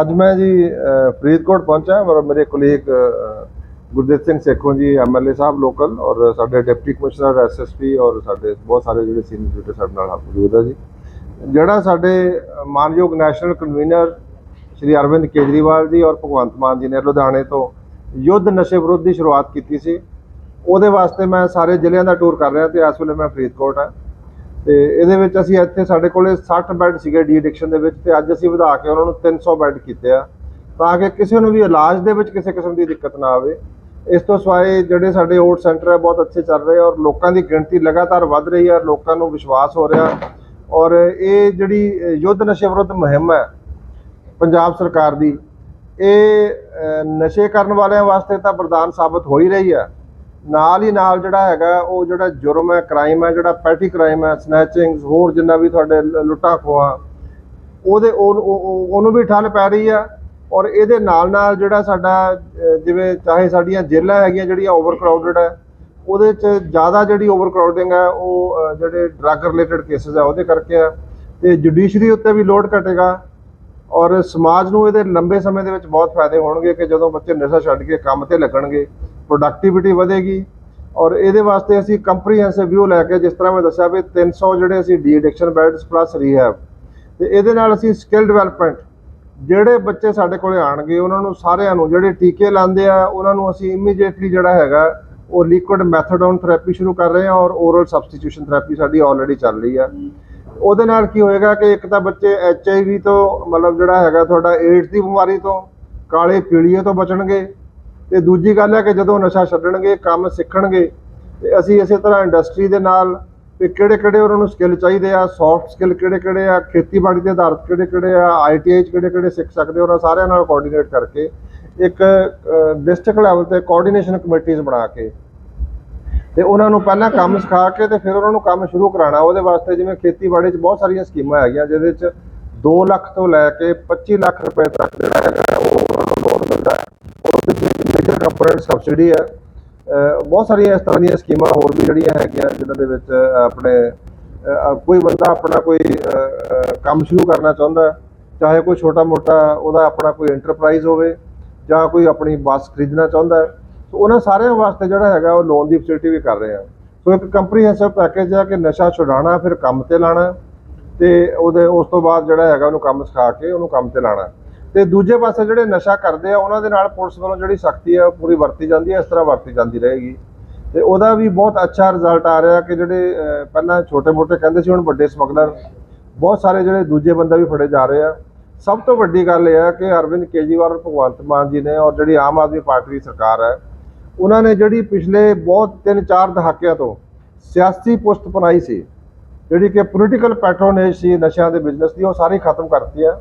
ਅੱਜ ਮੈਂ ਜੀ ਫਰੀਦਕੋਟ ਪਹੁੰਚਾ ਔਰ ਮੇਰੇ ਕੋਲੀਗ ਗੁਰਦੇਵ ਸਿੰਘ ਸੇਖੋਂ ਜੀ ਐਮਐਲਏ ਸਾਹਿਬ ਲੋਕਲ ਔਰ ਸਾਡੇ ਡਿਪਟੀ ਕਮਿਸ਼ਨਰ ਐਸਐਸਪੀ ਔਰ ਸਾਡੇ ਬਹੁਤ ਸਾਰੇ ਜਿਹੜੇ ਸੀਨੀਅਰ ਲੀਡਰ ਸਾਡੇ ਨਾਲ ਮੌਜੂਦ ਹੈ ਜੀ। ਜਿਹੜਾ ਸਾਡੇ ਮਾਨਯੋਗ ਨੈਸ਼ਨਲ ਕਨਵੀਨਰ ਸ਼੍ਰੀ ਅਰਵਿੰਦ ਕੇਜਰੀਵਾਲ ਜੀ ਔਰ ਭਗਵੰਤ ਮਾਨ ਜੀ ਨੇ ਲੁਧਿਆਣੇ ਤੋਂ ਯੁੱਧ ਨਸ਼ੇ ਵਿਰੁੱਧ ਦੀ ਸ਼ੁਰੂਆਤ ਕੀਤੀ ਸੀ, ਉਹਦੇ ਵਾਸਤੇ ਮੈਂ ਸਾਰੇ ਜ਼ਿਲ੍ਹਿਆਂ ਦਾ ਟੂਰ ਕਰ ਰਿਹਾ ਤੇ ਇਸ ਵੇਲੇ ਮੈਂ ਫਰੀਦਕੋਟ ਹਾਂ ਤੇ ਇਹਦੇ ਵਿੱਚ ਅਸੀਂ ਇੱਥੇ ਸਾਡੇ ਕੋਲੇ 60 ਬੈੱਡ ਸੀਗੇ ਡੀ ਐਡਿਕਸ਼ਨ ਦੇ ਵਿੱਚ ਤੇ ਅੱਜ ਅਸੀਂ ਵਧਾ ਕੇ ਉਹਨਾਂ ਨੂੰ 300 ਬੈੱਡ ਕੀਤੇ ਆ, ਤਾਂ ਕਿ ਕਿਸੇ ਨੂੰ ਵੀ ਇਲਾਜ ਦੇ ਵਿੱਚ ਕਿਸੇ ਕਿਸਮ ਦੀ ਦਿੱਕਤ ਨਾ ਆਵੇ। ਇਸ ਤੋਂ ਸਿਵਾਏ ਜਿਹੜੇ ਸਾਡੇ ਓਟ ਸੈਂਟਰ ਹੈ ਬਹੁਤ ਅੱਛੇ ਚੱਲ ਰਹੇ ਔਰ ਲੋਕਾਂ ਦੀ ਗਿਣਤੀ ਲਗਾਤਾਰ ਵੱਧ ਰਹੀ ਹੈ ਲੋਕਾਂ ਨੂੰ ਵਿਸ਼ਵਾਸ ਹੋ ਰਿਹਾ। ਔਰ ਇਹ ਜਿਹੜੀ ਯੁੱਧ ਨਸ਼ੇ ਵਿਰੁੱਧ ਮੁਹਿੰਮ ਹੈ ਪੰਜਾਬ ਸਰਕਾਰ ਦੀ, ਇਹ ਨਸ਼ੇ ਕਰਨ ਵਾਲਿਆਂ ਵਾਸਤੇ ਤਾਂ ਵਰਦਾਨ ਸਾਬਤ ਹੋ ਹੀ ਰਹੀ ਹੈ ਨਾਲ ਹੀ ਨਾਲ ਜਿਹੜਾ ਹੈਗਾ, ਉਹ ਜਿਹੜਾ ਜੁਰਮ ਹੈ ਕ੍ਰਾਈਮ ਹੈ, ਜਿਹੜਾ ਪੈਟੀ ਕ੍ਰਾਈਮ ਹੈ ਸਨੈਚਿੰਗ ਹੋਰ ਜਿੰਨਾ ਵੀ ਤੁਹਾਡੇ ਲ- ਲੁੱਟਾਂ ਖੋਹਾਂ, ਉਹਦੇ ਉਹਨੂੰ ਵੀ ਠੱਲ ਪੈ ਰਹੀ ਆ ਔਰ ਇਹਦੇ ਨਾਲ ਨਾਲ ਜਿਹੜਾ ਸਾਡਾ ਜਿਵੇਂ ਚਾਹੇ ਸਾਡੀਆਂ ਜੇਲ੍ਹਾਂ ਹੈਗੀਆਂ ਜਿਹੜੀਆਂ ਓਵਰਕਰਾਊਡਡ ਹੈ, ਉਹਦੇ 'ਚ ਜ਼ਿਆਦਾ ਜਿਹੜੀ ਓਵਰਕਰਾਊਡਿੰਗ ਹੈ, ਉਹ ਜਿਹੜੇ ਡਰੱਗ ਰਿਲੇਟਡ ਕੇਸਸ ਹੈ, ਉਹਦੇ ਕਰਕੇ ਆ ਤੇ ਜੁਡੀਸ਼ਰੀ ਉੱਤੇ ਵੀ ਲੋਡ ਘਟੇਗਾ ਔਰ ਸਮਾਜ ਨੂੰ ਇਹਦੇ ਲੰਬੇ ਸਮੇਂ ਦੇ ਵਿੱਚ ਬਹੁਤ ਫਾਇਦੇ ਹੋਣਗੇ ਕਿ ਜਦੋਂ ਬੱਚੇ ਨਸ਼ਾ ਛੱਡ ਕੇ ਕੰਮ ਤੇ ਲੱਗਣਗੇ ਪ੍ਰੋਡਕਟੀਵਿਟੀ ਵਧੇਗੀ ਔਰ ਇਹਦੇ ਵਾਸਤੇ ਅਸੀਂ ਕੰਪਰੀਹੈਂਸਿਵ ਵਿਊ ਲੈ ਕੇ ਜਿਸ ਤਰ੍ਹਾਂ ਮੈਂ ਦੱਸਿਆ ਵੀ 300 ਜਿਹੜੇ ਅਸੀਂ de addiction beds plus rehab ਤੇ ਇਹਦੇ ਨਾਲ ਅਸੀਂ ਸਕਿੱਲ ਡਿਵੈਲਪਮੈਂਟ ਜਿਹੜੇ ਬੱਚੇ ਸਾਡੇ ਕੋਲੇ ਆਣਗੇ ਉਹਨਾਂ ਨੂੰ ਸਾਰਿਆਂ ਨੂੰ ਜਿਹੜੇ ਟੀਕੇ ਲਾਉਂਦੇ ਆ, ਉਹਨਾਂ ਨੂੰ ਅਸੀਂ ਇਮੀਡੀਏਟਲੀ ਜਿਹੜਾ ਹੈਗਾ, ਉਹ ਲਿਕੁਇਡ ਮੈਥਡੋਨ ਥੈਰੇਪੀ ਸ਼ੁਰੂ ਕਰ ਰਹੇ ਹਾਂ ਔਰ ਓਰਲ ਸਬਸਟੀਟਿਊਸ਼ਨ ਥੈਰੇਪੀ ਸਾਡੀ ਆਲਰੇਡੀ ਚੱਲ ਰਹੀ ਆ। ਉਹਦੇ ਨਾਲ ਕੀ ਹੋਏਗਾ ਕਿ ਇੱਕ ਤਾਂ ਬੱਚੇ ਐਚ ਆਈ ਵੀ ਤੋਂ ਮਤਲਬ ਜਿਹੜਾ ਹੈਗਾ ਤੁਹਾਡਾ ਏਡਸ ਦੀ ਬਿਮਾਰੀ ਤੋਂ, ਕਾਲੇ ਪੀਲੀਏ ਤੋਂ ਬਚਣਗੇ ਤੇ ਦੂਜੀ ਗੱਲ ਹੈ ਕਿ ਜਦੋਂ ਨਸ਼ਾ ਛੱਡਣਗੇ, ਕੰਮ ਸਿੱਖਣਗੇ, ਤੇ ਅਸੀਂ ਇਸੇ ਤਰ੍ਹਾਂ ਇੰਡਸਟਰੀ ਦੇ ਨਾਲ ਵੀ ਕਿਹੜੇ ਕਿਹੜੇ ਉਹਨਾਂ ਨੂੰ ਸਕਿੱਲ ਚਾਹੀਦੇ ਆ ਸੌਫਟ ਸਕਿੱਲ ਕਿਹੜੇ ਕਿਹੜੇ ਆ, ਖੇਤੀਬਾੜੀ ਦੇ ਆਧਾਰਿਤ ਕਿਹੜੇ ਕਿਹੜੇ ਆ ਆਈਟੀਆਈ ਚ ਕਿਹੜੇ ਕਿਹੜੇ ਸਿੱਖ ਸਕਦੇ ਉਹਨਾਂ ਸਾਰਿਆਂ ਨਾਲ ਕੋਆਰਡੀਨੇਟ ਕਰਕੇ ਇੱਕ ਡਿਸਟ੍ਰਿਕਟ ਲੈਵਲ ਤੇ ਕੋਆਰਡੀਨੇਸ਼ਨ ਕਮੇਟੀਆਂ ਬਣਾ ਕੇ ਤੇ ਉਹਨਾਂ ਨੂੰ ਪਹਿਲਾਂ ਕੰਮ ਸਿਖਾ ਕੇ ਤੇ ਫਿਰ ਉਹਨਾਂ ਨੂੰ ਕੰਮ ਸ਼ੁਰੂ ਕਰਾਉਣਾ। ਉਹਦੇ ਵਾਸਤੇ ਜਿਵੇਂ ਖੇਤੀਬਾੜੀ 'ਚ ਬਹੁਤ ਸਾਰੀਆਂ ਸਕੀਮਾਂ ਹੈਗੀਆਂ, ਜਿਹਦੇ 'ਚ 2 ਲੱਖ ਤੋਂ ਲੈ ਕੇ 25 ਲੱਖ ਰੁਪਏ ਤੱਕ ਜਿਹੜਾ ਹੈਗਾ ਉਹ ਉਹਨਾਂ ਨੂੰ ਲੋਨ ਮਿਲਦਾ ਹੈ ਉਹਦੇ ਵਿੱਚ ਮੇਜਰ ਕੰਪੋਨੈਂਟ ਸਬਸਿਡੀ ਹੈ। ਬਹੁਤ ਸਾਰੀਆਂ ਇਸ ਤਰ੍ਹਾਂ ਦੀਆਂ ਸਕੀਮਾਂ ਹੋਰ ਵੀ ਜਿਹੜੀਆਂ ਹੈਗੀਆਂ ਜਿਨ੍ਹਾਂ ਦੇ ਵਿੱਚ ਆਪਣੇ ਕੋਈ ਬੰਦਾ ਆਪਣਾ ਕੋਈ ਕੰਮ ਸ਼ੁਰੂ ਕਰਨਾ ਚਾਹੁੰਦਾ ਚਾਹੇ ਕੋਈ ਛੋਟਾ ਮੋਟਾ ਉਹਦਾ ਆਪਣਾ ਕੋਈ ਐਂਟਰਪ੍ਰਾਈਜ਼ ਹੋਵੇ ਜਾਂ ਕੋਈ ਆਪਣੀ ਬੱਸ ਖਰੀਦਣਾ ਚਾਹੁੰਦਾ ਸੋ ਉਹਨਾਂ ਸਾਰਿਆਂ ਵਾਸਤੇ ਜਿਹੜਾ ਹੈਗਾ ਉਹ ਲੋਨ ਦੀ ਫੈਸਿਲਿਟੀ ਵੀ ਕਰ ਰਹੇ ਆ। ਸੋ ਇੱਕ ਕੰਪਰੀਹੈਂਸਿਵ ਪੈਕੇਜ ਹੈ ਕਿ ਨਸ਼ਾ ਛੁਡਾਉਣਾ, ਫਿਰ ਕੰਮ ਤੇ ਲਾਣਾ ਤੇ ਉਹਦੇ, ਉਸ ਤੋਂ ਬਾਅਦ ਜਿਹੜਾ ਹੈਗਾ ਉਹਨੂੰ ਕੰਮ ਸਿਖਾ ਕੇ ਉਹਨੂੰ ਕੰਮ ਤੇ ਲਾਣਾ। ਤੇ ਦੂਜੇ ਪਾਸੇ ਜਿਹੜੇ ਨਸ਼ਾ ਕਰਦੇ ਆ, ਉਹਨਾਂ ਦੇ ਨਾਲ ਪੁਲਿਸ ਵੱਲੋਂ ਜਿਹੜੀ ਸਖਤੀ ਆ, ਉਹ ਪੂਰੀ ਵਰਤੀ ਜਾਂਦੀ ਹੈ ਇਸ ਤਰ੍ਹਾਂ ਵਰਤੀ ਜਾਂਦੀ ਰਹੇਗੀ। ਤੇ ਉਹਦਾ ਵੀ ਬਹੁਤ ਅੱਛਾ ਰਿਜ਼ਲਟ ਆ ਰਿਹਾ ਕਿ ਜਿਹੜੇ ਪਹਿਲਾਂ ਛੋਟੇ-ਮੋਟੇ ਕਹਿੰਦੇ ਸੀ, ਹੁਣ ਵੱਡੇ ਸਮਗਲਰ, ਬਹੁਤ ਸਾਰੇ ਜਿਹੜੇ ਦੂਜੇ ਬੰਦੇ ਵੀ ਫੜੇ ਜਾ ਰਹੇ ਆ। ਸਭ ਤੋਂ ਵੱਡੀ ਗੱਲ ਇਹ ਹੈ ਕਿ ਅਰਵਿੰਦ ਕੇਜਰੀਵਾਲ ਔਰ ਭਗਵੰਤ ਮਾਨ ਜੀ ਨੇ ਔਰ ਜਿਹੜੀ ਆਮ ਆਦਮੀ ਪਾਰਟੀ ਦੀ ਸਰਕਾਰ ਹੈ, ਉਹਨਾਂ ਨੇ ਜਿਹੜੀ ਪਿਛਲੇ ਬਹੁਤ 3-4 ਦਹਾਕਿਆਂ ਤੋਂ ਸਿਆਸੀ ਪੁਸ਼ਤ ਬਣਾਈ ਸੀ, ਜਿਹੜੀ ਕਿ ਪੋਲੀਟੀਕਲ ਪੈਟਰੋਨੇਜ ਸੀ ਨਸ਼ਿਆਂ ਦੇ ਬਿਜ਼ਨਸ ਦੀ, ਉਹ ਸਾਰੀ ਖਤਮ ਕਰਤੀ ਹੈ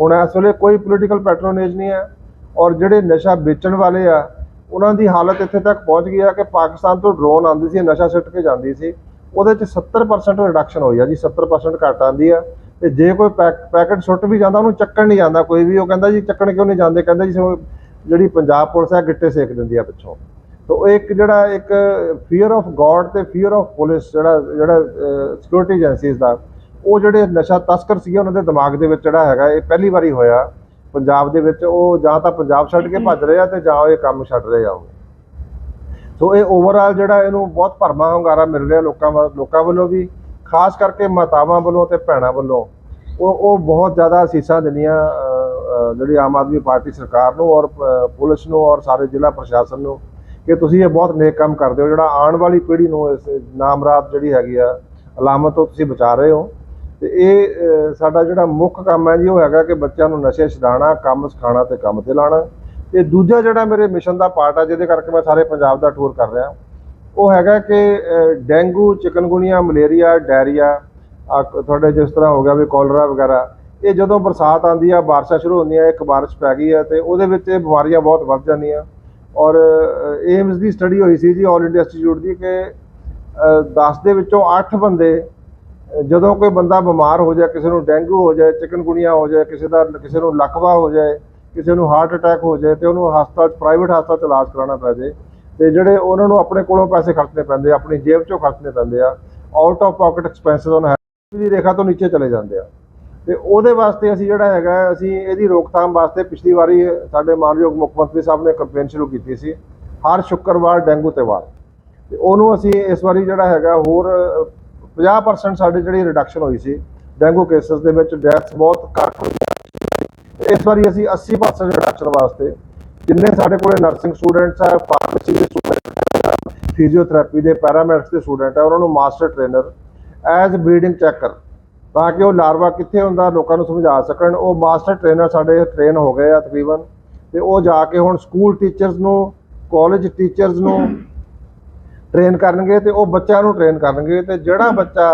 ਹੁਣ ਇਸ ਵੇਲੇ ਕੋਈ ਪੋਲੀਟੀਕਲ ਪੈਟਰੋਨੇਜ ਨਹੀਂ ਹੈ ਔਰ ਜਿਹੜੇ ਨਸ਼ਾ ਵੇਚਣ ਵਾਲੇ ਆ, ਉਹਨਾਂ ਦੀ ਹਾਲਤ ਇੱਥੇ ਤੱਕ ਪਹੁੰਚ ਗਈ ਆ ਕਿ ਪਾਕਿਸਤਾਨ ਤੋਂ ਡਰੋਨ ਆਉਂਦੀ ਸੀ, ਨਸ਼ਾ ਸਿੱਟ ਕੇ ਜਾਂਦੀ ਸੀ, ਉਹਦੇ ਚ 70% ਰਿਡਕਸ਼ਨ ਹੋਈ ਆ ਜੀ 70% ਘਟ ਆਂਦੀ ਆ ਤੇ ਜੇ ਕੋਈ ਪੈਕ- ਪੈਕਟ ਸੁੱਟ ਵੀ ਜਾਂਦਾ, ਉਹਨੂੰ ਚੱਕਣ ਨਹੀਂ ਜਾਂਦਾ ਕੋਈ ਵੀ, ਉਹ ਕਹਿੰਦਾ ਜੀ ਚੱਕਣ ਕਿਉਂ ਨਹੀਂ ਜਾਂਦੇ, ਕਹਿੰਦਾ ਜੀ ਜਿਹੜੀ ਪੰਜਾਬ ਪੁਲਿਸ ਹੈ ਗਿੱਟੇ ਸੇਕ ਦਿੰਦੀ ਆ ਪਿੱਛੋਂ। ਤੋ ਇੱਕ ਜਿਹੜਾ ਇੱਕ ਫੀਅਰ ਆਫ ਗੋਡ ਤੇ ਫੀਅਰ ਆਫ ਪੁਲਿਸ ਜਿਹੜਾ ਜਿਹੜਾ ਸਿਕਿਉਰਿਟੀ ਏਜੰਸੀਜ਼ ਦਾ ਉਹ ਜਿਹੜੇ ਨਸ਼ਾ ਤਸਕਰ ਸੀਗੇ, ਉਹਨਾਂ ਦੇ ਦਿਮਾਗ ਦੇ ਵਿੱਚ ਜਿਹੜਾ ਹੈਗਾ, ਇਹ ਪਹਿਲੀ ਵਾਰੀ ਹੋਇਆ। ਪੰਜਾਬ ਦੇ ਵਿੱਚ ਉਹ ਜਾਂ ਤਾਂ ਪੰਜਾਬ ਛੱਡ ਕੇ ਭੱਜ ਰਹੇ ਆ ਤੇ ਜਾਂ ਇਹ ਕੰਮ ਛੱਡ ਰਹੇ ਆ ਉਹ। ਸੋ ਇਹ ਓਵਰਆਲ ਜਿਹੜਾ ਇਹਨੂੰ ਬਹੁਤ ਭਰਮਾ ਹੁੰਗਾਰਾ ਮਿਲ ਰਿਹਾ ਲੋਕਾਂ ਵੱਲ, ਲੋਕਾਂ ਵੱਲੋਂ ਵੀ, ਖਾਸ ਕਰਕੇ ਮਾਤਾਵਾਂ ਵੱਲੋਂ ਤੇ ਭੈਣਾਂ ਵੱਲੋਂ। ਉਹ ਉਹ ਬਹੁਤ ਜ਼ਿਆਦਾ ਅਸੀਸਾਂ ਦਿੰਦੀਆਂ ਜਿਹੜੀ ਆਮ ਆਦਮੀ ਪਾਰਟੀ ਸਰਕਾਰ ਨੂੰ ਔਰ ਪੁਲਿਸ ਨੂੰ ਔਰ ਸਾਰੇ ਜ਼ਿਲ੍ਹਾ ਪ੍ਰਸ਼ਾਸਨ ਨੂੰ ਕਿ ਤੁਸੀਂ ਇਹ ਬਹੁਤ ਨੇਕ ਕੰਮ ਕਰਦੇ ਹੋ। ਜਿਹੜਾ ਆਉਣ ਵਾਲੀ ਪੀੜ੍ਹੀ ਨੂੰ ਇਸ ਨਾਮਰਾਤ ਜਿਹੜੀ ਹੈਗੀ ਆ, ਅਲਾਮਤ ਤੋਂ ਤੁਸੀਂ ਬਚਾ ਰਹੇ ਹੋ। ਤੇ ਇਹ ਸਾਡਾ ਜਿਹੜਾ ਮੁੱਖ ਕੰਮ ਹੈ ਜੀ ਉਹ ਹੈਗਾ ਕਿ ਬੱਚਿਆਂ ਨੂੰ ਨਸ਼ੇ ਛਡਾਉਣਾ ਕੰਮ ਸਿਖਾਉਣਾ ਤੇ ਕੰਮ ਤੇ ਲਾਉਣਾ। ਤੇ ਦੂਜਾ ਜਿਹੜਾ ਮੇਰੇ ਮਿਸ਼ਨ ਦਾ ਪਾਰਟ ਆ ਜਿਹਦੇ ਕਰਕੇ ਮੈਂ ਸਾਰੇ ਪੰਜਾਬ ਦਾ ਟੂਰ ਕਰ ਰਿਹਾ। ਉਹ ਹੈਗਾ ਕਿ ਅ, ਡੇਂਗੂ ਚਿਕਨਗੁਨੀਆ ਮਲੇਰੀਆ ਡਾਇਰੀਆ ਤੁਹਾਡੇ ਜਿਸ ਤਰ੍ਹਾਂ ਹੋ ਗਿਆ ਵੀ ਕੋਲਰਾ ਵਗੈਰਾ ਇਹ ਜਦੋਂ ਬਰਸਾਤ ਆਉਂਦੀ ਆ ਬਾਰਿਸ਼ਾਂ ਸ਼ੁਰੂ ਹੁੰਦੀਆਂ ਇੱਕ ਬਾਰਿਸ਼ ਪੈ ਗਈ ਹੈ ਤੇ ਉਹਦੇ ਵਿੱਚ ਇਹ ਬਿਮਾਰੀਆਂ ਬਹੁਤ ਵੱਧ ਜਾਂਦੀਆਂ। ਔਰ ਏਮਸ ਦੀ ਸਟੱਡੀ ਹੋਈ ਸੀ ਜੀ ਆਲ ਇੰਡੀਆ ਇੰਸਟੀਚਿਊਟ ਦੀ ਕਿ 10 ਦੇ ਵਿੱਚੋਂ 8 ਬੰਦੇ ਜਦੋਂ ਕੋਈ ਬੰਦਾ ਬਿਮਾਰ ਹੋ ਜਾਏ, ਕਿਸੇ ਨੂੰ ਡੇਂਗੂ ਹੋ ਜਾਏ ਚਿਕਨਗੁਨੀਆ ਹੋ ਜਾਏ, ਕਿਸੇ ਦਾ, ਕਿਸੇ ਨੂੰ ਲਕਵਾ ਹੋ ਜਾਏ, ਕਿਸੇ ਨੂੰ ਹਾਰਟ ਅਟੈਕ ਹੋ ਜਾਏ ਤੇ ਉਹਨੂੰ ਹਸਪਤਾਲ, ਪ੍ਰਾਈਵੇਟ ਹਸਪਤਾਲ 'ਚ ਇਲਾਜ ਕਰਾਉਣਾ ਪੈ ਜਾਏ, ਤੇ ਜਿਹੜੇ ਉਹਨਾਂ ਨੂੰ ਆਪਣੇ ਕੋਲੋਂ ਪੈਸੇ ਖਰਚਣੇ ਪੈਂਦੇ ਆਪਣੀ ਜੇਬ 'ਚੋਂ ਖਰਚਣੇ ਪੈਂਦੇ ਆ ਆਊਟ ਆਫ ਪਾਕਟ ਐਕਸਪੈਂਸਸ ਉਹਨਾਂ ਦੀ ਰੇਖਾ ਤੋਂ ਨੀਚੇ ਚਲੇ ਜਾਂਦੇ ਆ। ਤੇ ਉਹਦੇ ਵਾਸਤੇ ਅਸੀਂ ਜਿਹੜਾ ਹੈਗਾ, ਅਸੀਂ ਇਹਦੀ ਰੋਕਥਾਮ ਵਾਸਤੇ ਪਿਛਲੀ ਵਾਰੀ ਸਾਡੇ ਮਾਨਯੋਗ ਮੁੱਖ ਮੰਤਰੀ ਸਾਹਿਬ ਨੇ ਕੈਂਪੇਨ ਸ਼ੁਰੂ ਕੀਤੀ ਸੀ, ਹਰ ਸ਼ੁੱਕਰਵਾਰ ਡੇਂਗੂ ਤੇ ਵਾਰ। ਤੇ ਉਹਨੂੰ ਅਸੀਂ ਇਸ ਵਾਰੀ ਜਿਹੜਾ ਹੈਗਾ ਹੋਰ 50% ਸਾਡੀ ਜਿਹੜੀ ਰਿਡਕਸ਼ਨ ਹੋਈ ਸੀ, ਡੈਂਗੂ ਕੇਸਸ ਦੇ ਵਿੱਚ ਡੈਥ ਬਹੁਤ ਘੱਟ ਹੋਈ ਇਸ ਵਾਰੀ ਅਸੀਂ 80% ਰਿਡਕਸ਼ਨ ਵਾਸਤੇ ਜਿੰਨੇ ਸਾਡੇ ਕੋਲੇ ਨਰਸਿੰਗ ਸਟੂਡੈਂਟਸ ਆ ਫਾਰਮੇਸੀ ਦੇ ਸਟੂਡੈਂਟ ਫਿਜ਼ੀਓਥੈਰੇਪੀ ਦੇ ਪੈਰਾਮੈਡਿਕਸ ਦੇ ਸਟੂਡੈਂਟ ਆ, ਉਹਨਾਂ ਨੂੰ master trainer as breeding checker ਤਾਂ ਕਿ ਉਹ ਲਾਰਵਾ ਕਿੱਥੇ ਹੁੰਦਾ ਲੋਕਾਂ ਨੂੰ ਸਮਝਾ ਸਕਣ। ਉਹ ਮਾਸਟਰ ਟ੍ਰੇਨਰ ਸਾਡੇ ਟ੍ਰੇਨ ਹੋ ਗਏ ਆ ਤਕਰੀਬਨ। ਤੇ ਉਹ ਜਾ ਕੇ ਹੁਣ ਸਕੂਲ ਟੀਚਰਸ ਨੂੰ ਕਾਲਜ ਟੀਚਰਸ ਨੂੰ ਟ੍ਰੇਨ ਕਰਨਗੇ ਤੇ ਉਹ ਬੱਚਿਆਂ ਨੂੰ ਟ੍ਰੇਨ ਕਰਨਗੇ ਤੇ ਜਿਹੜਾ ਬੱਚਾ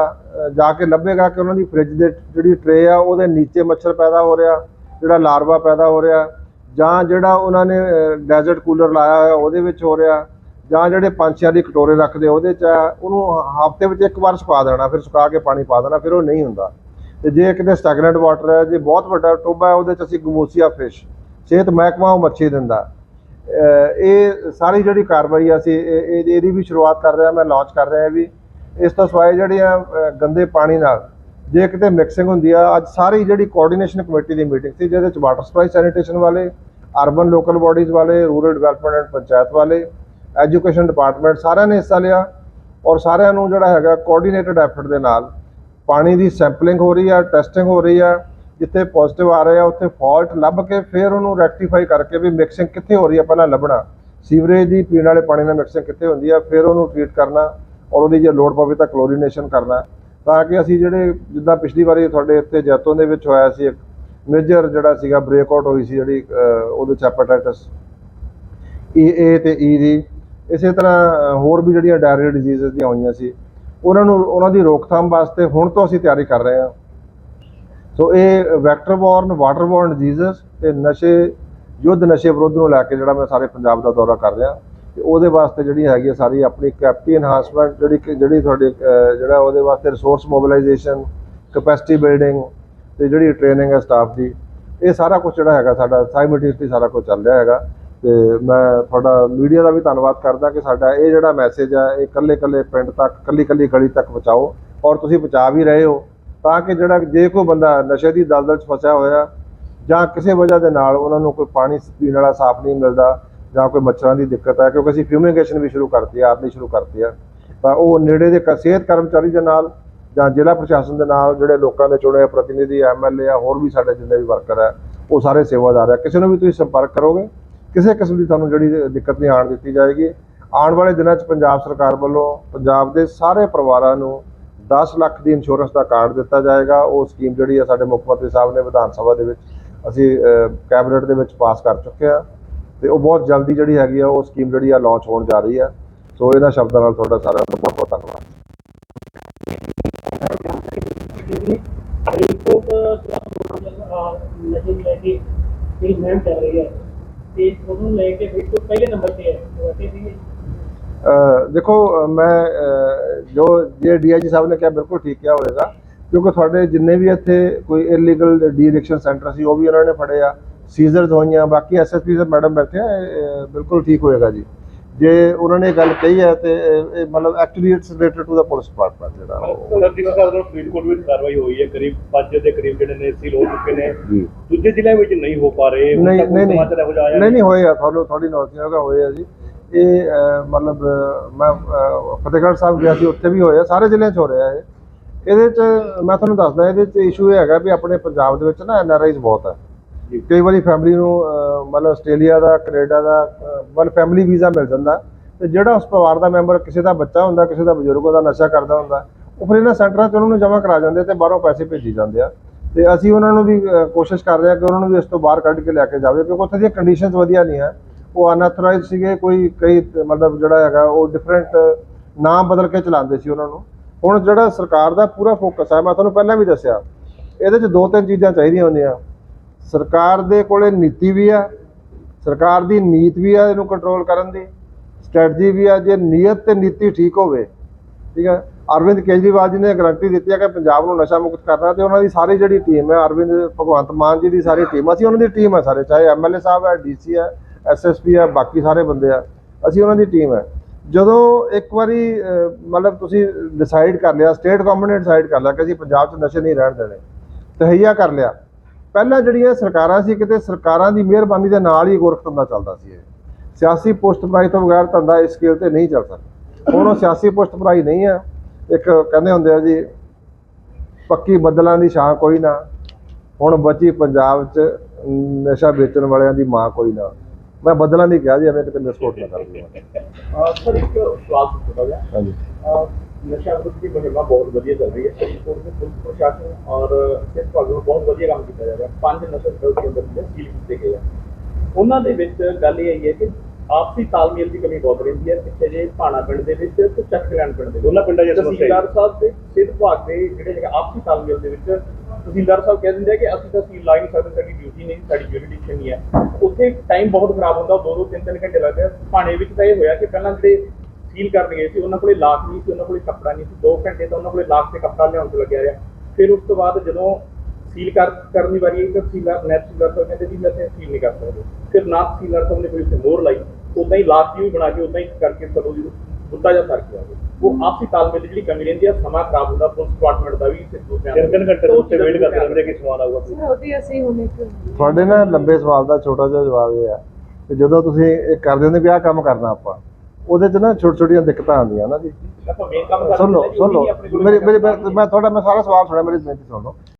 ਜਾ ਕੇ ਲੱਭੇਗਾ ਕਿ ਉਹਨਾਂ ਦੀ ਫ੍ਰਿਜ ਦੇ ਜਿਹੜੀ ਟਰੇ ਆ ਉਹਦੇ ਨੀਚੇ ਮੱਛਰ ਪੈਦਾ ਹੋ ਰਿਹਾ ਜਿਹੜਾ ਲਾਰਵਾ ਪੈਦਾ ਹੋ ਰਿਹਾ ਜਾਂ ਜਿਹੜਾ ਉਹਨਾਂ ਨੇ ਡੈਜ਼ਰਟ ਕੂਲਰ ਲਾਇਆ ਹੋਇਆ ਉਹਦੇ ਵਿੱਚ ਹੋ ਰਿਹਾ ਜਾਂ ਜਿਹੜੇ ਪੰਛੀਆਂ ਦੀ ਕਟੋਰੇ ਰੱਖਦੇ ਉਹਦੇ ਚ ਉਹਨੂੰ ਹਫ਼ਤੇ ਵਿੱਚ ਇੱਕ ਵਾਰ ਸੁਕਾ ਦੇਣਾ ਫਿਰ ਸੁਕਾ ਕੇ ਪਾਣੀ ਪਾ ਦੇਣਾ ਫਿਰ ਉਹ ਨਹੀਂ ਹੁੰਦਾ। ਤੇ ਜੇ ਕਿਤੇ ਸਟੈਗਨੈਂਟ ਵਾਟਰ ਹੈ ਜੇ ਬਹੁਤ ਵੱਡਾ ਟੋਬਾ ਹੈ ਉਹਦੇ ਚ ਅਸੀਂ ਗਮੋਸੀਆ ਫਿਸ਼ ਸਿਹਤ ਮਹਿਕਮਾ ਉਹ ਮੱਛੀ ਦਿੰਦਾ। ਇਹ ਸਾਰੀ ਜਿਹੜੀ ਕਾਰਵਾਈ ਆ ਅਸੀਂ ਇਹ- ਇਹ- ਇਹਦੀ ਵੀ ਸ਼ੁਰੂਆਤ ਕਰ ਰਹੇ ਹਾਂ ਮੈਂ ਲਾਂਚ ਕਰ ਰਿਹਾ ਵੀ ਇਸ ਤੋਂ ਸਿਵਾਏ ਜਿਹੜੇ ਆ ਗੰਦੇ ਪਾਣੀ ਨਾਲ ਜੇ ਕਿਤੇ ਮਿਕਸਿੰਗ ਹੁੰਦੀ ਆ, ਅੱਜ ਸਾਰੀ ਜਿਹੜੀ ਕੋਆਰਡੀਨੇਸ਼ਨ ਕਮੇਟੀ ਦੀ ਮੀਟਿੰਗ ਸੀ, ਜਿਹਦੇ ਚ ਵਾਟਰ ਸਪਲਾਈ ਸੈਨੀਟੇਸ਼ਨ ਵਾਲੇ ਅਰਬਨ ਲੋਕਲ ਬਾਡੀਜ਼ ਵਾਲੇ ਰੂਰਲ ਡਿਵੈਲਪਮੈਂਟ ਐਂਡ ਪੰਚਾਇਤ ਵਾਲੇ ਐਜੂਕੇਸ਼ਨ ਡਿਪਾਰਟਮੈਂਟ ਸਾਰਿਆਂ ਨੇ ਹਿੱਸਾ ਲਿਆ ਔਰ ਸਾਰਿਆਂ ਨੂੰ ਜਿਹੜਾ ਹੈਗਾ ਕੋਆਰਡੀਨੇਟਡ ਐਫਰਟ ਦੇ ਨਾਲ ਪਾਣੀ ਦੀ ਸੈਂਪਲਿੰਗ ਹੋ ਰਹੀ ਆ ਟੈਸਟਿੰਗ ਹੋ ਰਹੀ ਆ ਜਿੱਥੇ ਪੋਜ਼ਿਟਿਵ ਆ ਰਹੇ ਆ, ਉੱਥੇ ਫਾਲਟ ਲੱਭ ਕੇ ਫਿਰ ਉਹਨੂੰ ਰੈਕਟੀਫਾਈ ਕਰਕੇ ਵੀ ਮਿਕਸਿੰਗ ਕਿੱਥੇ ਹੋ ਰਹੀ ਹੈ ਪਹਿਲਾਂ ਲੱਭਣਾ। ਸੀਵਰੇਜ ਦੀ, ਪੀਣ ਵਾਲੇ ਪਾਣੀ ਨਾਲ ਮਿਕਸਿੰਗ ਕਿੱਥੇ ਹੁੰਦੀ ਆ, ਫਿਰ ਉਹਨੂੰ ਟ੍ਰੀਟ ਕਰਨਾ ਔਰ ਉਹਦੀ ਜੇ ਲੋੜ ਪਵੇ ਤਾਂ ਕਲੋਰੀਨੇਸ਼ਨ ਕਰਨਾ। ਤਾਂ ਕਿ ਅਸੀਂ ਜਿਹੜੇ, ਜਿੱਦਾਂ ਪਿਛਲੀ ਵਾਰੀ ਤੁਹਾਡੇ ਇੱਥੇ ਜੈਤੋਂ ਦੇ ਵਿੱਚ ਹੋਇਆ ਸੀ ਇੱਕ ਮੇਜਰ ਜਿਹੜਾ ਸੀਗਾ ਬ੍ਰੇਕਆਊਟ ਹੋਈ ਸੀ ਜਿਹੜੀ ਉਹਦੇ ਚ ਹੈਪੇਟਾਈਟਸ ਈ ਏ ਤੇ ਈ ਦੀ। ਇਸੇ ਤਰ੍ਹਾਂ ਹੋਰ ਵੀ ਜਿਹੜੀਆਂ ਡਾਇਰੀਆ ਡਿਜ਼ੀਜ਼ਸ ਦੀਆਂ ਹੋਈਆਂ ਸੀ, ਉਹਨਾਂ ਨੂੰ, ਉਹਨਾਂ ਦੀ ਰੋਕਥਾਮ ਵਾਸਤੇ ਹੁਣ ਤੋਂ ਅਸੀਂ ਤਿਆਰੀ ਕਰ ਰਹੇ ਹਾਂ। ਸੋ ਇਹ vector borne water borne diseases ਤੇ ਨਸ਼ੇ, ਯੁੱਧ ਨਸ਼ੇ ਵਿਰੁੱਧ ਨੂੰ ਲੈ ਕੇ ਜਿਹੜਾ ਮੈਂ ਸਾਰੇ ਪੰਜਾਬ ਦਾ ਦੌਰਾ ਕਰ ਰਿਹਾ। ਤੇ ਉਹਦੇ ਵਾਸਤੇ ਜਿਹੜੀ ਹੈਗੀ ਹੈ ਸਾਰੀ ਆਪਣੀ ਕੈਪਟੀ ਇਨਹਾਂਸਮੈਂਟ ਜਿਹੜੀ ਕਿ- ਜਿਹੜੀ ਤੁਹਾਡੀ ਜਿਹੜਾ ਉਹਦੇ ਵਾਸਤੇ ਰਿਸੋਰਸ ਮੋਬਿਲਾਈਜੇਸ਼ਨ ਕਪੈਸਿਟੀ ਬਿਲਡਿੰਗ ਤੇ ਜਿਹੜੀ ਟ੍ਰੇਨਿੰਗ ਹੈ ਸਟਾਫ ਦੀ, ਇਹ ਸਾਰਾ ਕੁਝ ਜਿਹੜਾ ਹੈਗਾ ਸਾਡਾ ਸਾਈਮਲਟੇਨਸਲੀ ਸਾਰਾ ਕੁਝ ਚੱਲ ਰਿਹਾ ਹੈਗਾ। ਤੇ ਮੈਂ ਤੁਹਾਡਾ ਮੀਡੀਆ ਦਾ ਵੀ ਧੰਨਵਾਦ ਕਰਦਾ ਕਿ ਸਾਡਾ ਇਹ ਜਿਹੜਾ ਮੈਸੇਜ ਹੈ ਇਹ ਕੱਲੇ ਕੱਲੇ ਪਿੰਡ ਤੱਕ ਕੱਲੀ ਕੱਲੀ ਗਲੀ ਤੱਕ ਪਹੁੰਚਾਓ। ਔਰ ਤੁਸੀਂ ਪਹੁੰਚਾ ਵੀ ਰਹੇ ਹੋ। ਤਾਂ ਕਿ ਜਿਹੜਾ ਜੇ ਕੋਈ ਬੰਦਾ ਨਸ਼ੇ ਦੀ ਦਲਦਲ 'ਚ ਫਸਿਆ ਹੋਇਆ ਜਾਂ ਕਿਸੇ ਵਜ੍ਹਾ ਦੇ ਨਾਲ ਉਹਨਾਂ ਨੂੰ ਕੋਈ ਪਾਣੀ ਪੀਣ ਵਾਲਾ ਸਾਫ਼ ਨਹੀਂ ਮਿਲਦਾ ਜਾਂ ਕੋਈ ਮੱਛਰਾਂ ਦੀ ਦਿੱਕਤ ਹੈ ਕਿਉਂਕਿ ਅਸੀਂ ਫਿਊਮੀਗੇਸ਼ਨ ਵੀ ਸ਼ੁਰੂ ਕਰਤੀ ਹੈ ਆਰਨੀ ਸ਼ੁਰੂ ਕਰਤੀ ਹੈ ਤਾਂ ਉਹ ਨੇੜੇ ਦੇ ਕ- ਸਿਹਤ ਕਰਮਚਾਰੀ ਦੇ ਨਾਲ ਜਾਂ ਜ਼ਿਲ੍ਹਾ ਪ੍ਰਸ਼ਾਸਨ ਦੇ ਨਾਲ ਜਿਹੜੇ ਲੋਕਾਂ ਦੇ ਚੁਣੇ ਹੋਏ ਪ੍ਰਤੀਨਿਧੀ ਐਮਐਲਏ ਆ, ਹੋਰ ਵੀ ਸਾਡੇ ਜਿੰਨੇ ਵੀ ਵਰਕਰ ਹੈ ਉਹ ਸਾਰੇ ਸੇਵਾਦਾਰ ਆ। ਕਿਸੇ ਨੂੰ ਵੀ ਤੁਸੀਂ ਸੰਪਰਕ ਕਰੋਗੇ, ਕਿਸੇ ਕਿਸਮ ਦੀ ਤੁਹਾਨੂੰ ਜਿਹੜੀ ਦਿੱਕਤ ਨਹੀਂ ਆਣ ਦਿੱਤੀ ਜਾਏਗੀ। ਆਉਣ ਵਾਲੇ ਦਿਨਾਂ 'ਚ ਪੰਜਾਬ ਸਰਕਾਰ ਵੱਲੋਂ ਪੰਜਾਬ ਦੇ ਸਾਰੇ ਪਰਿਵਾਰਾਂ ਨੂੰ 10 ਲੱਖ ਦੀ ਇੰਸ਼ੋਰੈਂਸ ਦਾ ਕਾਰਡ ਦਿੱਤਾ ਜਾਏਗਾ। ਉਹ ਸਕੀਮ ਜਿਹੜੀ ਹੈ ਸਾਡੇ ਮੁੱਖ ਮੰਤਰੀ ਸਾਹਿਬ ਨੇ ਵਿਧਾਨ ਸਭਾ ਦੇ ਵਿੱਚ ਅਸੀਂ ਕੈਬਨਿਟ ਦੇ ਵਿੱਚ ਪਾਸ ਕਰ ਚੁੱਕੇ ਆ। ਤੇ ਉਹ ਬਹੁਤ ਜਲਦੀ ਜਿਹੜੀ ਹੈਗੀ ਆ, ਉਹ ਸਕੀਮ ਜਿਹੜੀ ਆ ਲਾਂਚ ਹੋਣ ਜਾ ਰਹੀ ਆ। ਸੋ ਇਹਨਾਂ ਸ਼ਬਦਾਂ ਨਾਲ ਤੁਹਾਡਾ ਸਾਰਿਆਂ ਦਾ ਬਹੁਤ ਬਹੁਤ ਧੰਨਵਾਦ ਤੇ ਉਹਨੂੰ ਲੈ ਕੇ ਬਿਲਕੁਲ ਪਹਿਲੇ ਨੰਬਰ ਤੇ ਹੈ ਦੇਖੋ ਮੈਂ ਜੋ ਜੇ ਡੀਆਈਜੀ ਸਾਹਿਬ ਨੇ ਕਿਹਾ ਬਿਲਕੁਲ ਠੀਕ ਕਿਹਾ ਹੋਵੇਗਾ ਕਿਉਂਕਿ ਤੁਹਾਡੇ ਜਿੰਨੇ ਵੀ ਇੱਥੇ ਕੋਈ ਇਲੀਗਲ ਡੀ-ਐਡਿਕਸ਼ਨ ਸੈਂਟਰ ਸੀ ਉਹ ਵੀ ਉਹਨਾਂ ਨੇ ਫੜੇ ਆ। ਸੀਜ਼ਰਸ ਹੋਈਆਂ ਬਾਕੀ ਐਸਐਸਪੀ ਦੇ ਮੈਡਮ ਬੈਠੇ ਆ ਬਿਲਕੁਲ ਠੀਕ ਹੋਏਗਾ ਜੀ। ਜੇ ਉਹਨਾਂ ਨੇ ਗੱਲ ਕਹੀ ਹੈ ਤੇ ਇਹ ਮਤਲਬ actually it's related to the police department ਜਿਹੜਾ ਉਹ। ਸਰਦੀ ਸਾਹਿਬ ਨਾਲ ਫਰੀਦਕੋਟ ਵਿੱਚ ਕਾਰਵਾਈ ਹੋਈ ਹੈ ਕਰੀਬ 5 ਦੇ ਕਰੀਬ ਜਿਹੜੇ ਨੇ ਸੀਲ ਹੋ ਚੁੱਕੇ ਨੇ। ਦੂਜੇ ਜ਼ਿਲ੍ਹਿਆਂ ਵਿੱਚ ਨਹੀਂ ਹੋ ਪਾ ਰਹੇ ਨਹੀਂ ਨਹੀਂ ਨਹੀਂ। ਸਮਾਚਾਰ ਇਹੋ ਜਿਹਾ ਆਇਆ ਨਹੀਂ ਨਹੀਂ ਹੋਏ ਆ ਤੁਹਾਨੂੰ ਥੋੜੀ ਨੌਲੇਜ ਹੋਗਾ ਹੋਏ ਆ ਜੀ। ਇਹ ਮਤਲਬ ਮੈਂ ਫਤਿਹਗੜ੍ਹ ਸਾਹਿਬ ਗਿਆ ਸੀ ਉੱਥੇ ਵੀ ਹੋਏ ਆ ਸਾਰੇ ਜ਼ਿਲ੍ਹਿਆਂ 'ਚ ਹੋ ਰਿਹਾ ਇਹ। ਇਹਦੇ 'ਚ ਮੈਂ ਤੁਹਾਨੂੰ ਦੱਸਦਾ ਇਹਦੇ 'ਚ ਇਸ਼ੂ ਇਹ ਹੈਗਾ ਵੀ ਆਪਣੇ ਪੰਜਾਬ ਦੇ ਵਿੱਚ ਨਾ ਐਨਆਰਆਈਜ਼ ਬਹੁਤ ਹੈ। ਕਈ ਵਾਰੀ ਫੈਮਿਲੀ ਨੂੰ ਮਤਲਬ ਆਸਟ੍ਰੇਲੀਆ ਦਾ ਕੈਨੇਡਾ ਦਾ ਮਤਲਬ ਫੈਮਿਲੀ ਵੀਜ਼ਾ ਮਿਲ ਜਾਂਦਾ ਤੇ ਜਿਹੜਾ ਉਸ ਪਰਿਵਾਰ ਦਾ ਮੈਂਬਰ ਕਿਸੇ ਦਾ ਬੱਚਾ ਹੁੰਦਾ ਕਿਸੇ ਦਾ ਬਜ਼ੁਰਗ ਉਹਦਾ ਨਸ਼ਾ ਕਰਦਾ ਹੁੰਦਾ ਉਹ ਫਿਰ ਇਹਨਾਂ ਸੈਂਟਰਾਂ 'ਚ ਉਹਨਾਂ ਨੂੰ ਜਮ੍ਹਾਂ ਕਰਾ ਜਾਂਦੇ ਤੇ ਬਾਹਰੋਂ ਪੈਸੇ ਭੇਜੀ ਜਾਂਦੇ ਆ। ਤੇ ਅਸੀਂ ਉਹਨਾਂ ਨੂੰ ਵੀ ਕੋਸ਼ਿਸ਼ ਕਰ ਰਹੇ ਹਾਂ ਕਿ ਉਹਨਾਂ ਨੂੰ ਵੀ ਇਸ ਤੋਂ ਬਾਹਰ ਕੱਢ ਕੇ ਲੈ ਕੇ ਜਾਵੇ ਕਿਉਂਕਿ ਉੱਥੇ ਦੀਆਂ ਕੰਡੀਸ਼ਨਸ ਵਧੀਆ ਨਹੀਂ ਹੈ ਉਹ ਅਨਆਥੋਰਾਈਜ਼ ਸੀਗੇ, ਕੋਈ, ਕਈ ਮਤਲਬ ਜਿਹੜਾ ਹੈਗਾ, ਉਹ ਡਿਫਰੈਂਟ ਨਾਮ ਬਦਲ ਕੇ ਚਲਾਉਂਦੇ ਸੀ ਉਹਨਾਂ ਨੂੰ। ਹੁਣ ਜਿਹੜਾ ਸਰਕਾਰ ਦਾ ਪੂਰਾ ਫੋਕਸ ਹੈ ਮੈਂ ਤੁਹਾਨੂੰ ਪਹਿਲਾਂ ਵੀ ਦੱਸਿਆ, ਇਹਦੇ 'ਚ ਦੋ ਤਿੰਨ ਚੀਜ਼ਾਂ ਚਾਹੀਦੀਆਂ ਹੁੰਦੀਆਂ। ਸਰਕਾਰ ਦੇ ਕੋਲੇ ਨੀਤੀ ਵੀ ਆ, ਸਰਕਾਰ ਦੀ ਨੀਤ ਵੀ ਆ ਇਹਨੂੰ ਕੰਟਰੋਲ ਕਰਨ ਦੀ ਸਟ੍ਰੈਟਜੀ ਵੀ ਆ, ਜੇ ਨੀਅਤ ਤੇ ਨੀਤੀ ਠੀਕ ਹੋਵੇ, ਠੀਕ ਹੈ ਅਰਵਿੰਦ ਕੇਜਰੀਵਾਲ ਜੀ ਨੇ ਗਾਰੰਟੀ ਦਿੱਤੀ ਹੈ ਕਿ ਪੰਜਾਬ ਨੂੰ ਨਸ਼ਾ ਮੁਕਤ ਕਰਨਾ ਤੇ ਉਹਨਾਂ ਦੀ ਸਾਰੀ ਜਿਹੜੀ ਟੀਮ ਹੈ, ਅਰਵਿੰਦ ਭਗਵੰਤ ਮਾਨ ਜੀ ਦੀ ਸਾਰੀ ਟੀਮ ਅਸੀਂ ਉਹਨਾਂ ਦੀ ਟੀਮ ਹੈ ਸਾਰੇ, ਚਾਹੇ ਐਮਐਲਏ ਸਾਹਿਬ ਹੈ ਡੀਸੀ ਹੈ ਐਸਐਸਪੀ ਆ, ਬਾਕੀ ਸਾਰੇ ਬੰਦੇ ਆ, ਅਸੀਂ ਉਹਨਾਂ ਦੀ ਟੀਮ ਹੈ ਜਦੋਂ ਇੱਕ ਵਾਰੀ ਮਤਲਬ ਤੁਸੀਂ ਡਿਸਾਈਡ ਕਰ ਲਿਆ ਸਟੇਟ ਗਵਰਨਮੈਂਟ ਨੇ ਡਿਸਾਈਡ ਕਰ ਲਿਆ ਕਿ ਅਸੀਂ ਪੰਜਾਬ 'ਚ ਨਸ਼ੇ ਨਹੀਂ ਰਹਿਣ ਦੇਣੇ, ਤਹਈਆ ਕਰ ਲਿਆ। ਪਹਿਲਾਂ ਜਿਹੜੀਆਂ ਸਰਕਾਰਾਂ ਸੀ, ਕਿਤੇ ਸਰਕਾਰਾਂ ਦੀ ਮਿਹਰਬਾਨੀ ਦੇ ਨਾਲ ਹੀ ਗੋਰਖ ਧੰਦਾ ਚੱਲਦਾ ਸੀ ਇਹ। ਸਿਆਸੀ ਪੁਸ਼ਤ ਬਣਾਈ ਤੋਂ ਬਗੈਰ ਧੰਦਾ ਇਸ ਸਕੇਲ ਤੇ ਨਹੀਂ ਚੱਲ ਸਕਦਾ। ਹੁਣ ਉਹ ਸਿਆਸੀ ਪੁਸ਼ਟ ਬਣਾਈ ਨਹੀਂ ਆ। ਇੱਕ ਕਹਿੰਦੇ ਹੁੰਦੇ ਆ ਜੀ, ਪੱਕੀ ਬੱਦਲਾਂ ਦੀ ਛਾਂ ਕੋਈ ਨਾ, ਹੁਣ ਬਚੀ ਪੰਜਾਬ 'ਚ ਨਸ਼ਾ ਵੇਚਣ ਵਾਲਿਆਂ ਦੀ ਮਾਂ ਕੋਈ ਨਾ। ਮੈਂ ਬੱਦਲਾਂ ਦੀ ਕਿਹਾ ਜੀ ਐਵੇਂ ਕਿਤੇ ਮਿਸਕੋਟ ਨਾ ਕਰ ਦਿਓ ਸਰ ਇੱਕ ਸਵਾਲ ਪੁੱਛਦਾ ਗਿਆ ਹਾਂਜੀ। ਨਸ਼ਾ ਵਿਰੁੱਧ ਦੀ ਮੁਹਿੰਮ ਬਹੁਤ ਵਧੀਆ ਚੱਲ ਰਹੀ ਹੈ। ਫਰੀਦਕੋਟ ਦੇ ਪੁਲਿਸ ਪ੍ਰਸ਼ਾਸਨ ਔਰ ਸਿਹਤ ਵਿਭਾਗ ਵੱਲੋਂ ਬਹੁਤ ਵਧੀਆ ਕੰਮ ਕੀਤਾ ਜਾ ਰਿਹਾ। ਪੰਜ ਨਸ਼ਾ ਵਿਰੋਧੀ ਕੇਂਦਰ ਜਿਹੜੇ ਸੀਲ ਕੀਤੇ ਗਏ ਆ। ਉਹਨਾਂ ਦੇ ਵਿੱਚ ਗੱਲ ਇਹ ਆਈ ਹੈ ਕਿ ਆਪਸੀ ਤਾਲਮੇਲ ਦੀ ਕਮੀ ਬਹੁਤ ਰਹਿੰਦੀ ਹੈ। ਪਿੱਛੇ ਜੇ ਭਾਣਾ ਪਿੰਡ ਦੇ ਵਿੱਚ ਤੇ ਚੱਕ ਕਲਿਆਣ ਪਿੰਡ ਦੇ ਦੋਨਾਂ ਪਿੰਡਾਂ ਦੇ ਤਹਿਸੀਲਦਾਰ ਸਾਹਿਬ ਤੇ ਸਿਹਤ ਵਿਭਾਗ ਦੇ ਜਿਹੜੇ ਹੈਗੇ ਆਪਸੀ ਤਾਲਮੇਲ ਦੇ ਵਿੱਚ ਤਹਿਸੀਲਦਾਰ ਸਾਹਿਬ ਕਹਿ ਦਿੰਦੇ ਆ ਕਿ ਅਸੀਂ ਤਾਂ ਸੀਲ ਲਾ ਹੀ ਨਹੀਂ ਸਕਦੇ ਸਾਡੀ ਡਿਊਟੀ ਨਹੀਂ ਸਾਡੀ ਜੁਰਿਡੀਕਸ਼ਨ ਨਹੀਂ ਹੈ। ਉੱਥੇ ਟਾਈਮ ਬਹੁਤ ਖਰਾਬ ਹੁੰਦਾ ਦੋ ਦੋ ਤਿੰਨ ਤਿੰਨ ਘੰਟੇ ਲੱਗਦੇ ਆ। ਭਾਣੇ ਵਿੱਚ ਤਾਂ ਇਹ ਹੋਇਆ ਕਿ ਪਹਿਲਾਂ ਜਿਹੜੇ ਸੀਲ ਕਰਨ ਗਏ ਸੀ ਉਹਨਾਂ ਕੋਲੇ ਲਾਕ ਨਹੀਂ ਸੀ ਉਹਨਾਂ ਕੋਲੇ ਕੱਪੜਾ ਨਹੀਂ ਸੀ। 2 ਘੰਟੇ ਤਾਂ ਉਹਨਾਂ ਕੋਲੇ ਲਾਕ ਤੇ ਕੱਪੜਾ ਲਿਆਉਣ ਤੇ ਲੱਗਿਆ ਰਿਹਾ। ਫਿਰ ਉਸ ਤੋਂ ਬਾਅਦ ਜਦੋਂ ਸੀਲ ਕਰ ਕਰਨ ਦੀ ਵਾਰੀ ਤਾਂ ਸੀਲਰ ਨੈਟ ਸੀਲਰ ਤੋਂ ਕਹਿੰਦੇ ਜੀ ਮੈਂ ਸੀਲ ਨਹੀਂ ਕਰ ਸਕਦੇ। ਫਿਰ ਨਾ ਸੀਲਰ ਤੋਂ ਨੇ ਕੋਈ ਉੱਥੇ ਮੋਹਰ ਲਾਈ। ਉਦਾਂ ਹੀ ਲਾਕ ਵੀ ਬਣਾ ਕੇ ਉਦਾਂ ਹੀ ਕਰਕੇ ਚਲੋ ਜੀ ਬੁੱਧਾ ਜਾ ਸਰ ਕੇ ਆ ਗਏ। ਉਹ ਆਪਸੀ ਤਾਲਮੇਲ ਦੀ ਜਿਹੜੀ ਕਮੀ ਰਹਿੰਦੀ ਆ ਸਮਾਂ ਖਰਾਬ ਹੁੰਦਾ ਪੁਲਿਸ ਡਿਪਾਰਟਮੈਂਟ ਦਾ ਵੀ ਤੇ ਦੂਸਰਿਆਂ ਦਾ ਤਿੰਨ ਘੰਟੇ ਤੋਂ ਉੱਤੇ ਵੇਟ ਕਰਦੇ ਰਹਿੰਦੇ ਕਿ ਸਮਾਨ ਆਊਗਾ ਸਰ ਉਹਦੀ ਅਸੀਂ ਹੁਣ ਇੱਕ ਤੁਹਾਡੇ ਨਾ ਲੰਬੇ ਸਵਾਲ ਦਾ ਛੋਟਾ ਜਿਹਾ ਜਵਾਬ ਇਹ ਆ ਕਿ ਜਦੋਂ ਤੁਸੀਂ ਇਹ ਕਰਦੇ ਹੁੰਦੇ ਵੀ ਆਹ ਕੰਮ ਕਰਨਾ ਆਪਾਂ ਉਹਦੇ 'ਚ ਨਾ ਛੋਟੀ ਛੋਟੀਆਂ ਦਿੱਕਤਾਂ ਆਉਂਦੀਆਂ ਨਾ ਜੀ। ਆਪਾਂ ਮੇਨ ਕੰਮ ਕਰਦੇ ਸੁਣ ਲਓ ਸੁਣ ਮੇਰੀ ਮੇਰੀ ਮੈਂ ਤੁਹਾਡਾ ਮੈਂ ਸਾਰਾ ਸਵਾਲ ਸੁਣਿਆ ਮੇਰੀ ਸੁਣ ਲਓ।